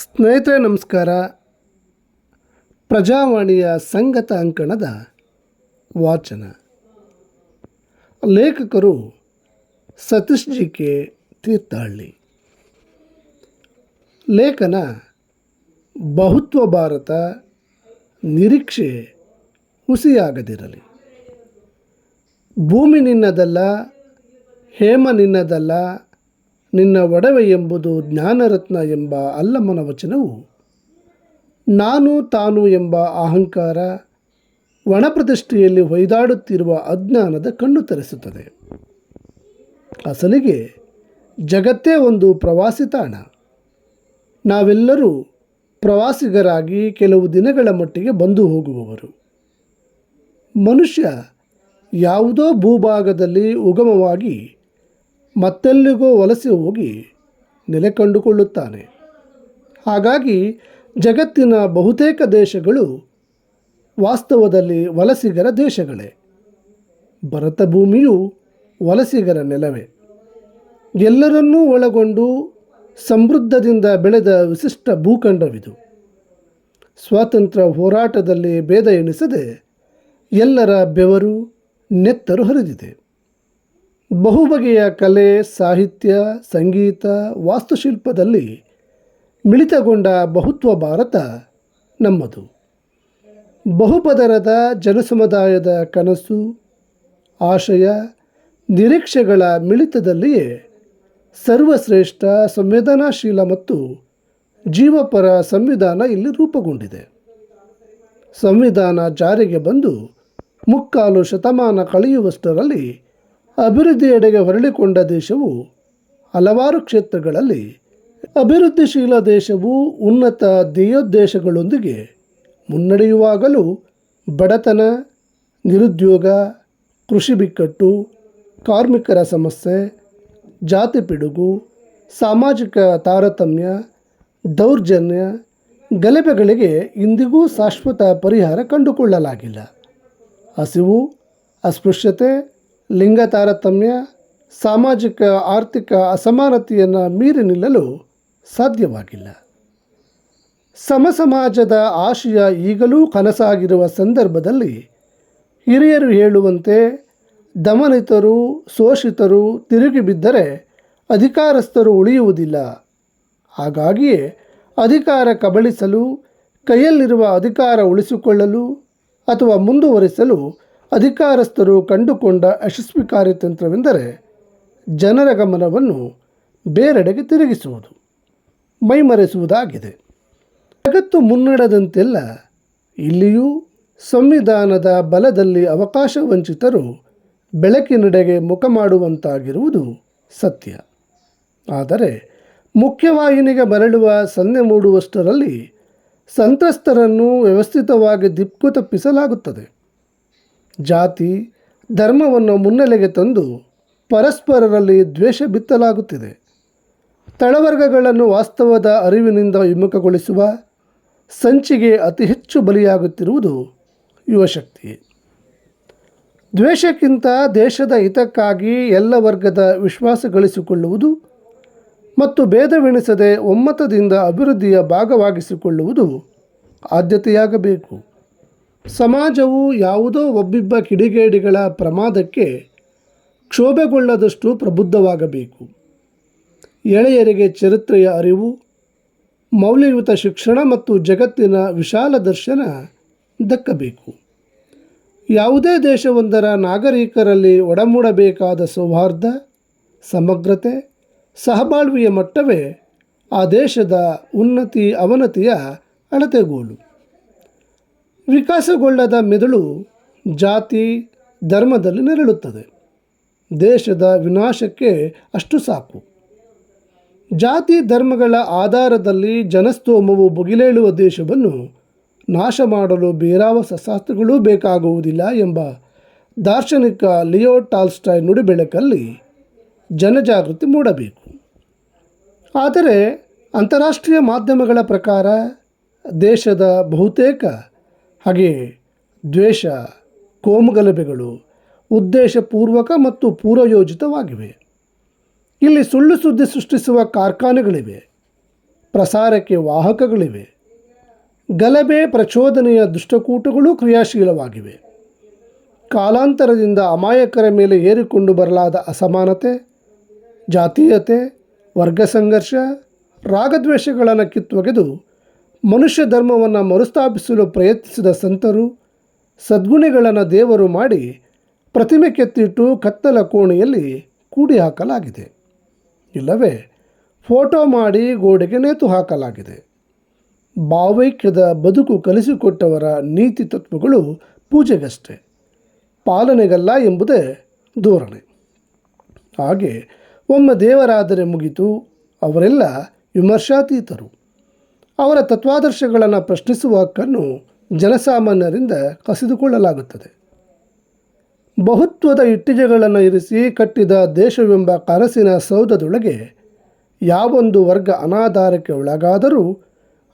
ಸ್ನೇಹಿತರೆ, ನಮಸ್ಕಾರ. ಪ್ರಜಾವಾಣಿಯ ಸಂಗತ ಅಂಕಣದ ವಾಚನ. ಲೇಖಕರು ಸತೀಶ್ ಜಿ ಕೆ ತೀರ್ಥಹಳ್ಳಿ. ಲೇಖನ ಬಹುತ್ವ ಭಾರತ ನಿರೀಕ್ಷೆ ಹುಸಿಯಾಗದಿರಲಿ. ಭೂಮಿ ನಿನ್ನದಲ್ಲ, ಹೇಮ ನಿನ್ನದಲ್ಲ ನಿನ್ನ ಒಡವೆ ಎಂಬುದು ಜ್ಞಾನರತ್ನ ಎಂಬ ಅಲ್ಲಮ್ಮನ ವಚನವು. ನಾನು ತಾನು ಎಂಬ ಅಹಂಕಾರ ಒಣಪ್ರತಿಷ್ಠೆಯಲ್ಲಿ ಹೊಯ್ದಾಡುತ್ತಿರುವ ಅಜ್ಞಾನದ ಕಣ್ಣು ತರಿಸುತ್ತದೆ. ಅಸಲಿಗೆ ಜಗತ್ತೇ ಒಂದು ಪ್ರವಾಸಿ ತಾಣ. ನಾವೆಲ್ಲರೂ ಪ್ರವಾಸಿಗರಾಗಿ ಕೆಲವು ದಿನಗಳ ಮಟ್ಟಿಗೆ ಬಂದು ಹೋಗುವವರು. ಮನುಷ್ಯ ಯಾವುದೋ ಭೂಭಾಗದಲ್ಲಿ ಉಗಮವಾಗಿ ಮತ್ತೆಲ್ಲಿಗೋ ವಲಸೆ ಹೋಗಿ ನೆಲೆ ಕಂಡುಕೊಳ್ಳುತ್ತಾನೆ. ಹಾಗಾಗಿ ಜಗತ್ತಿನ ಬಹುತೇಕ ದೇಶಗಳು ವಾಸ್ತವದಲ್ಲಿ ವಲಸಿಗರ ದೇಶಗಳೇ. ಭರತ ಭೂಮಿಯು ವಲಸಿಗರ ನೆಲವೇ. ಎಲ್ಲರನ್ನೂ ಒಳಗೊಂಡು ಸಮೃದ್ಧದಿಂದ ಬೆಳೆದ ವಿಶಿಷ್ಟ ಭೂಖಂಡವಿದು. ಸ್ವಾತಂತ್ರ್ಯ ಹೋರಾಟದಲ್ಲಿ ಭೇದ ಎಣಿಸದೆ ಎಲ್ಲರ ಬೆವರು ನೆತ್ತರು ಹರಿದಿದೆ. ಬಹುಬಗೆಯ ಕಲೆ, ಸಾಹಿತ್ಯ, ಸಂಗೀತ, ವಾಸ್ತುಶಿಲ್ಪದಲ್ಲಿ ಮಿಳಿತಗೊಂಡ ಬಹುತ್ವ ಭಾರತ ನಮ್ಮದು. ಬಹುಪದರದ ಜನಸಮುದಾಯದ ಕನಸು, ಆಶಯ, ನಿರೀಕ್ಷೆಗಳ ಮಿಳಿತದಲ್ಲಿಯೇ ಸರ್ವಶ್ರೇಷ್ಠ, ಸಂವೇದನಾಶೀಲ ಮತ್ತು ಜೀವಪರ ಸಂವಿಧಾನ ಇಲ್ಲಿ ರೂಪುಗೊಂಡಿದೆ. ಸಂವಿಧಾನ ಜಾರಿಗೆ ಬಂದು ಮುಕ್ಕಾಲು ಶತಮಾನ ಕಳೆಯುವಷ್ಟರಲ್ಲಿ ಅಭಿವೃದ್ಧಿಯೆಡೆಗೆ ಹೊರಳಿಕೊಂಡ ದೇಶವು ಹಲವಾರು ಕ್ಷೇತ್ರಗಳಲ್ಲಿ ಅಭಿವೃದ್ಧಿಶೀಲ ದೇಶವು ಉನ್ನತ ಧ್ಯೇಯೋದ್ದೇಶಗಳೊಂದಿಗೆ ಮುನ್ನಡೆಯುವಾಗಲೂ ಬಡತನ, ನಿರುದ್ಯೋಗ, ಕೃಷಿ ಬಿಕ್ಕಟ್ಟು, ಕಾರ್ಮಿಕರ ಸಮಸ್ಯೆ, ಜಾತಿ ಪಿಡುಗು, ಸಾಮಾಜಿಕ ತಾರತಮ್ಯ, ದೌರ್ಜನ್ಯ, ಗಲಭೆಗಳಿಗೆ ಇಂದಿಗೂ ಶಾಶ್ವತ ಪರಿಹಾರ ಕಂಡುಕೊಳ್ಳಲಾಗಿಲ್ಲ. ಹಸಿವು, ಅಸ್ಪೃಶ್ಯತೆ ಲಿಂಗ ತಾರತಮ್ಯ, ಸಾಮಾಜಿಕ, ಆರ್ಥಿಕ ಅಸಮಾನತೆಯನ್ನು ಮೀರಿ ನಿಲ್ಲಲು ಸಾಧ್ಯವಾಗಿಲ್ಲ. ಸಮಸಮಾಜದ ಆಶಯ ಈಗಲೂ ಕನಸಾಗಿರುವ ಸಂದರ್ಭದಲ್ಲಿ ಹಿರಿಯರು ಹೇಳುವಂತೆ ದಮನಿತರು, ಶೋಷಿತರು ತಿರುಗಿ ಬಿದ್ದರೆ ಅಧಿಕಾರಸ್ಥರು ಉಳಿಯುವುದಿಲ್ಲ. ಹಾಗಾಗಿಯೇ ಅಧಿಕಾರ ಕಬಳಿಸಲು, ಕೈಯಲ್ಲಿರುವ ಅಧಿಕಾರ ಉಳಿಸಿಕೊಳ್ಳಲು ಅಥವಾ ಮುಂದುವರಿಸಲು ಅಧಿಕಾರಸ್ಥರು ಕಂಡುಕೊಂಡ ಯಶಸ್ವಿ ಕಾರ್ಯತಂತ್ರವೆಂದರೆ ಜನರ ಗಮನವನ್ನು ಬೇರೆಡೆಗೆ ತಿರುಗಿಸುವುದು, ಮೈಮರೆಸುವುದಾಗಿದೆ. ಜಗತ್ತು ಮುನ್ನಡೆದಂತೆಲ್ಲ ಇಲ್ಲಿಯೂ ಸಂವಿಧಾನದ ಬಲದಲ್ಲಿ ಅವಕಾಶ ವಂಚಿತರು ಬೆಳಕಿನೆಡೆಗೆ ಮುಖ ಮಾಡುವಂತಾಗಿರುವುದು ಸತ್ಯ. ಆದರೆ ಮುಖ್ಯವಾಹಿನಿಗೆ ಮರಳುವ ಸನ್ನೆ ಮೂಡುವಷ್ಟರಲ್ಲಿ ಸಂತ್ರಸ್ತರನ್ನು ವ್ಯವಸ್ಥಿತವಾಗಿ ದಿಕ್ಕು ತಪ್ಪಿಸಲಾಗುತ್ತದೆ. ಜಾತಿ, ಧರ್ಮವನ್ನು ಮುನ್ನೆಲೆಗೆ ತಂದು ಪರಸ್ಪರರಲ್ಲಿ ದ್ವೇಷ ಬಿತ್ತಲಾಗುತ್ತಿದೆ. ತಳವರ್ಗಗಳನ್ನು ವಾಸ್ತವದ ಅರಿವಿನಿಂದ ವಿಮುಖಗೊಳಿಸುವ ಸಂಚಿಗೆ ಅತಿ ಹೆಚ್ಚು ಬಲಿಯಾಗುತ್ತಿರುವುದು ಯುವಶಕ್ತಿ ದ್ವೇಷಕ್ಕಿಂತ ದೇಶದ ಹಿತಕ್ಕಾಗಿ ಎಲ್ಲ ವರ್ಗದ ವಿಶ್ವಾಸ ಗಳಿಸಿಕೊಳ್ಳುವುದು ಮತ್ತು ಭೇದವೆಣಿಸದೆ ಒಮ್ಮತದಿಂದ ಅಭಿವೃದ್ಧಿಯ ಭಾಗವಾಗಿಸಿಕೊಳ್ಳುವುದು ಆದ್ಯತೆಯಾಗಬೇಕು. ಸಮಾಜವು ಯಾವುದೋ ಒಬ್ಬಿಬ್ಬ ಕಿಡಿಗೇಡಿಗಳ ಪ್ರಮಾದಕ್ಕೆ ಕ್ಷೋಭೆಗೊಳ್ಳದಷ್ಟು ಪ್ರಬುದ್ಧವಾಗಬೇಕು. ಎಳೆಯರಿಗೆ ಚರಿತ್ರೆಯ ಅರಿವು, ಮೌಲ್ಯಯುತ ಶಿಕ್ಷಣ ಮತ್ತು ಜಗತ್ತಿನ ವಿಶಾಲ ದರ್ಶನ ದಕ್ಕಬೇಕು. ಯಾವುದೇ ದೇಶವೊಂದರ ನಾಗರಿಕರಲ್ಲಿ ಒಡಮೂಡಬೇಕಾದ ಸೌಹಾರ್ದ, ಸಮಗ್ರತೆ, ಸಹಬಾಳ್ವೆಯ ಮಟ್ಟವೇ ಆ ದೇಶದ ಉನ್ನತಿ ಅವನತಿಯ ಅಳತೆಗೋಲು. ವಿಕಾಸಗೊಳ್ಳದ ಮೆದುಳು ಜಾತಿ ಧರ್ಮದಲ್ಲಿ ನೆರಳುತ್ತದೆ. ದೇಶದ ವಿನಾಶಕ್ಕೆ ಅಷ್ಟು ಸಾಕು. ಜಾತಿ ಧರ್ಮಗಳ ಆಧಾರದಲ್ಲಿ ಜನಸ್ತೋಮವು ಬುಗಿಲೇಳುವ ದೇಶವನ್ನು ನಾಶ ಮಾಡಲು ಬೇರಾವ ಶಸ್ತ್ರಾಸ್ತ್ರಗಳೂ ಬೇಕಾಗುವುದಿಲ್ಲ ಎಂಬ ದಾರ್ಶನಿಕ ಲಿಯೋ ಟಾಲ್ಸ್ಟಾಯ್ ನುಡಿಬೆಳಕಲ್ಲಿ ಜನಜಾಗೃತಿ ಮೂಡಬೇಕು. ಆದರೆ ಅಂತಾರಾಷ್ಟ್ರೀಯ ಮಾಧ್ಯಮಗಳ ಪ್ರಕಾರ ದೇಶದ ಬಹುತೇಕ ಹಾಗೆ ದ್ವೇಷ, ಕೋಮುಗಲಭೆಗಳು ಉದ್ದೇಶಪೂರ್ವಕ ಮತ್ತು ಪೂರ್ವಯೋಜಿತವಾಗಿವೆ. ಇಲ್ಲಿ ಸುಳ್ಳು ಸುದ್ದಿ ಸೃಷ್ಟಿಸುವ ಕಾರ್ಖಾನೆಗಳಿವೆ, ಪ್ರಸಾರಕ್ಕೆ ವಾಹಕಗಳಿವೆ, ಗಲಭೆ ಪ್ರಚೋದನೆಯ ದುಷ್ಟಕೂಟಗಳು ಕ್ರಿಯಾಶೀಲವಾಗಿವೆ. ಕಾಲಾಂತರದಿಂದ ಅಮಾಯಕರ ಮೇಲೆ ಏರಿಕೊಂಡು ಬರಲಾದ ಅಸಮಾನತೆ, ಜಾತೀಯತೆ ವರ್ಗ ಸಂಘರ್ಷ ರಾಗದ್ವೇಷಗಳನ್ನು ಕಿತ್ತೊಗೆದು ಮನುಷ್ಯ ಧರ್ಮವನ್ನು ಮರುಸ್ಥಾಪಿಸಲು ಪ್ರಯತ್ನಿಸಿದ ಸಂತರು ಸದ್ಗುಣಗಳನ್ನು ದೇವರು ಮಾಡಿ ಪ್ರತಿಮೆ ಕೆತ್ತಿಟ್ಟು ಕತ್ತಲ ಕೋಣೆಯಲ್ಲಿ ಕೂಡಿ ಹಾಕಲಾಗಿದೆ ಇಲ್ಲವೇ, ಫೋಟೋ ಮಾಡಿ ಗೋಡೆಗೆ ನೇತು ಹಾಕಲಾಗಿದೆ. ಭಾವೈಕ್ಯದ ಬದುಕು ಕಲಿಸಿಕೊಟ್ಟವರ ನೀತಿ ತತ್ವಗಳು ಪೂಜೆಗಷ್ಟೇ. ಪಾಲನೆಗಲ್ಲ ಎಂಬುದೇ ಧೋರಣೆ. ಹಾಗೆ ಒಮ್ಮೆ ದೇವರಾದರೆ ಮುಗಿತು ಅವರೆಲ್ಲ ವಿಮರ್ಶಾತೀತರು. ಅವರ ತತ್ವಾದರ್ಶಗಳನ್ನು ಪ್ರಶ್ನಿಸುವ ಹಕ್ಕನ್ನು ಜನಸಾಮಾನ್ಯರಿಂದ ಕಸಿದುಕೊಳ್ಳಲಾಗುತ್ತದೆ. ಬಹುತ್ವದ ಇಟ್ಟಿಗೆಗಳನ್ನು ಇರಿಸಿ ಕಟ್ಟಿದ ದೇಶವೆಂಬ ಕನಸಿನ ಸೌಧದೊಳಗೆ ಯಾವೊಂದು ವರ್ಗ ಅನಾಧಾರಕ್ಕೆ ಒಳಗಾದರೂ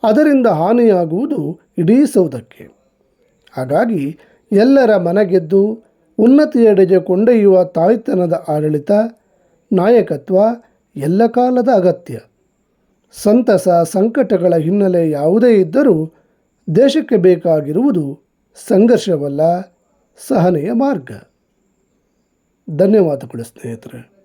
ಅದರಿಂದ ಹಾನಿಯಾಗುವುದು ಇಡೀ ಸೌಧಕ್ಕೆ. ಹಾಗಾಗಿ ಎಲ್ಲರ ಮನಗೆದ್ದು ಉನ್ನತಿಯೆಡೆಗೆ ಕೊಂಡೊಯ್ಯುವ ತಾಯ್ತನದ ಆಡಳಿತ, ನಾಯಕತ್ವ ಎಲ್ಲ ಕಾಲದ ಅಗತ್ಯ. ಸಂತಸ ಸಂಕಟಗಳ ಹಿನ್ನೆಲೆ ಯಾವುದೇ ಇದ್ದರೂ ದೇಶಕ್ಕೆ ಬೇಕಾಗಿರುವುದು ಸಂಘರ್ಷವಲ್ಲ ಸಹನೆಯ ಮಾರ್ಗ. ಧನ್ಯವಾದಗಳು ಸ್ನೇಹಿತರೆ.